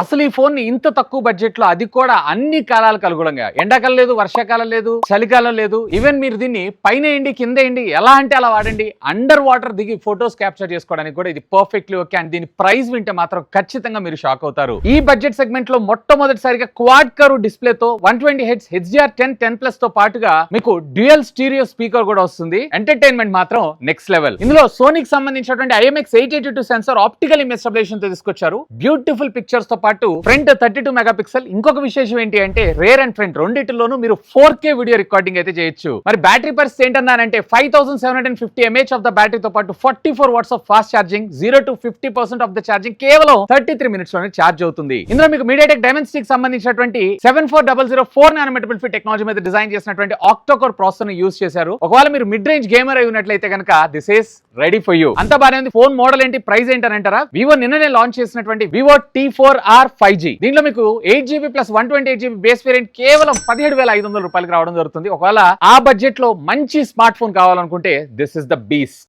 అసలు ఈ ఫోన్ని ఇంత తక్కువ బడ్జెట్లో అది కూడా అన్ని కాలాలకు అనుగుణంగా. ఎండాకాలం లేదు వర్షాకాలం లేదు చలికాలం లేదు. ఈవెన్ మీరు దీన్ని పైన ఎండి కింద ఎండి ఎలా అంటే అలా వాడండి. అండర్ వాటర్ దిగి ఫొటోస్ క్యాప్చర్ చేసుకోవడానికి కూడా ఇది పర్ఫెక్ట్లీ ఓకే అండ్ దీని ప్రైస్ వింటే మాత్రం ఖచ్చితంగా మీరు షాక్ అవుతారు. ఈ బడ్జెట్ సెగ్మెంట్లో మొట్టమొదటిసారిగా క్వాడ్ కరు డిస్ప్లే తో one twenty hertz HDR ten ten ప్లస్తో పాటుగా మీకు డ్యూయల్ స్టీరియో స్పీకర్ కూడా వస్తుంది. ఎంటర్టైన్మెంట్ మాత్రం నెక్స్ట్ లెవెల్ ఇందులో సోనీకి సంబంధించినటువంటి IMX eight eighty two sensor optical image స్టెబిలేషన్తో తీసుకొచ్చారు. బ్యూటిఫుల్ పిక్చర్స్తో పాటు front thirty two megapixel ఇంకొక విశేషం ఏంటి అంటే రేర్ అండ్ ఫ్రంట్ రెండింటిలోనూ మీరు ఫోర్ కే వీడియో రికార్డింగ్ అయితే చేయొచ్చు. మరి బ్యాటరీ పరిస్థితి ఏంటన్నానంటే five thousand seven hundred fifty mAh of the battery తో పాటు forty four watts of fast charging zero to fifty percent of the charging కేవలం థర్టీ త్రీ మినిట్స్లోనే ఛార్జ్ అవుతుంది. ఇందులో మీకు మీడియాటెక్ డైమెన్సిటీకి సంబంధించినటువంటి seven four double zero four nanometre fit technology మీద డిజైన్ చేసినటువంటి ఆక్టోకోర్ ప్రాసెసర్ని యూస్ చేశారు. ఒకవేళ మీరు మిడ్ రేంజ్ గేమర్ అయి ఉన్నట్లయితే కనుక this is ready for you అంత బాగానే ఉంది. ఫోన్ మోడల్ ఏంటి? ప్రైస్ ఏంటి అంటారా? వివో నిన్ననే లాంచ్ చేసినటువంటి Vivo T four R five G. దీంట్లో మీకు eight GB plus one twenty eight GB base variant కేవలం పదిహేడు వేల ఐదు వందల రూపాయలకి రావడం జరుగుతుంది. ఒకవేళ ఆ బడ్జెట్లో మంచి స్మార్ట్ ఫోన్ కావాలనుకుంటే దిస్ ఇస్ ద బీస్